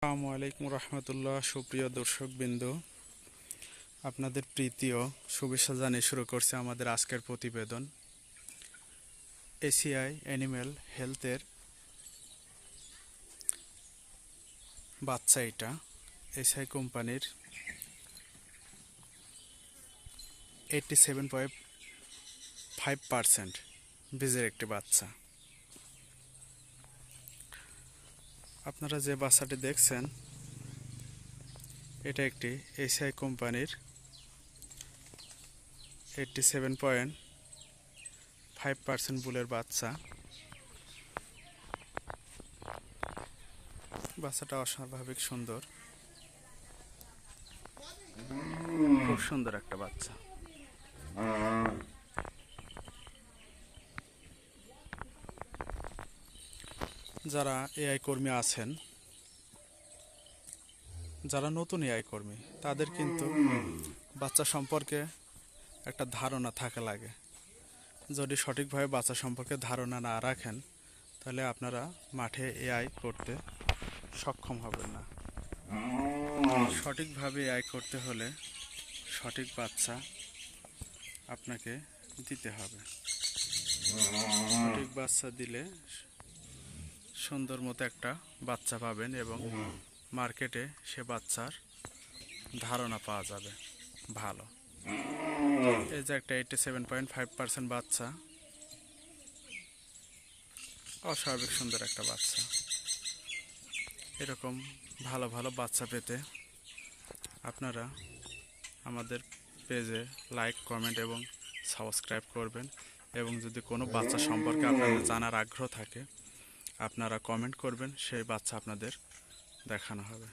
আসসালামু আলাইকুম রহমতুল্লাহ, সুপ্রিয় দর্শক বিন্দু আপনাদের প্রীতি শুভেচ্ছা জানিয়ে শুরু করছে আমাদের আজকের প্রতিবেদন। এসিআই অ্যানিম্যাল হেলথের বাচ্চা এটা, এসিআই কোম্পানির eighty seven point five percent বীজের একটি বাচ্চা। আপনারা যে বাচ্চাটি দেখছেন, এটা একটি এসিআই কোম্পানির eighty seven point five percent বুলের বাচ্চা। বাচ্চাটা অস্বাভাবিক সুন্দর। খুব সুন্দর একটা বাচ্চা। যারা এআই কর্মী আছেন, যারা নতুন এআই কর্মী, তাদের কিন্তু বাচ্চা সম্পর্কে একটা ধারণা থাকা লাগে। যদি সঠিকভাবে বাচ্চা সম্পর্কে ধারণা না রাখেন, তাহলে আপনারা মাঠে এআই করতে সক্ষম হবেন না। সঠিকভাবে এআই করতে হলে সঠিক বাচ্চা আপনাকে দিতে হবে। সঠিক বাচ্চা দিলে সুন্দর মতো একটা বাচ্চা পাবেন এবং মার্কেটে সে বাচ্চার ধারণা পাওয়া যাবে। ভালো। এই যে একটা eighty seven point five percent বাচ্চা। অস্বাভাবিক সুন্দর একটা বাচ্চা। এরকম ভালো ভালো বাচ্চা পেতে আপনারা আমাদের পেজে লাইক কমেন্ট এবং সাবস্ক্রাইব করবেন এবং যদি কোনো বাচ্চা সম্পর্কে আপনাদের জানার আগ্রহ থাকে আপনারা কমেন্ট করবেন সেই বাচ্চা আপনাদের দেখানো হবে।